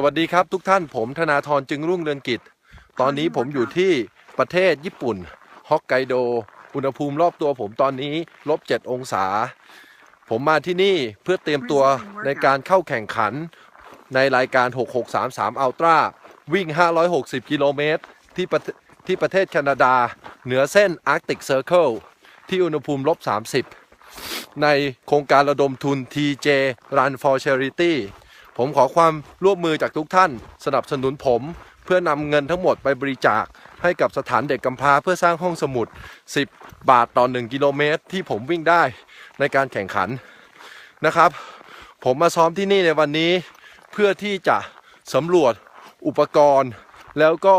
สวัสดีครับทุกท่านผมธนาธรจึงรุ่งเรืองกิจ ตอนนี้ผมอยู่ที่ประเทศญี่ปุ่นฮอกไกโด อุณหภูมิรอบตัวผมตอนนี้ลบ 7 องศา ผมมาที่นี่เพื่อเตรียมตัวในการเข้าแข่งขันในรายการ 6633 Ultra วิ่ง 560 กิโลเมตร ที่ประเทที่ประเทศแคนาดา เหนือเส้น Arctic Circle ที่อุณหภูมิลบ 30 ในโครงการระดมทุน TJ Run for Charity ผมขอความร่วมมือจากทุกท่าน สนับสนุนผม เพื่อนำเงินทั้งหมดไปบริจาค ให้กับสถานเด็กกำพร้าเพื่อสร้างห้องสมุด 10 บาทต่อ 1 กิโลเมตร ที่ผมวิ่งได้ในการแข่งขันนะครับ ผมมาซ้อมที่นี่ในวันนี้ เพื่อที่จะสำรวจอุปกรณ์ แล้วก็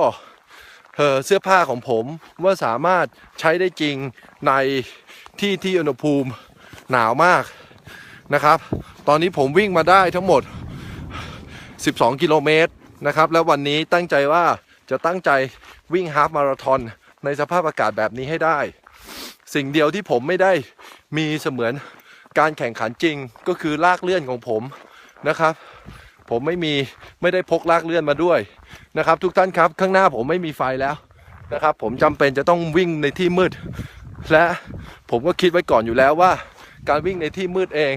เเสื้อผ้าของผมว่าสามารถใช้ได้จริงในที่ที่อุณหภูมิหนาวมากนะครับ ตอนนี้ผมวิ่งมาได้ทั้งหมด 12 กิโลเมตรนะครับ แล้ววันนี้ตั้งใจว่าจะตั้งใจวิ่งฮาฟมาราธอนในสภาพอากาศแบบนี้ให้ได้ สิ่งเดียวที่ผมไม่ได้มีเสมือนการแข่งขันจริงก็คือลากเลื่อนของผมนะครับ ผมไม่มีไม่ได้พกลากเลื่อนมาด้วยนะครับ ทุกท่านครับข้างหน้าผมไม่มีไฟแล้วนะครับ ผมจำเป็นจะต้องวิ่งในที่มืด และผมก็คิดไว้ก่อนอยู่แล้วว่า การวิ่งในที่มืดเอง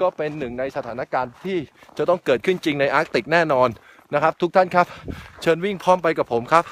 ก็เป็นหนึ่งในสถานการณ์ที่จะต้องเกิดขึ้นจริงในอาร์กติกแน่นอนนะครับ ทุกท่านครับ เชิญวิ่งพร้อมไปกับผมครับ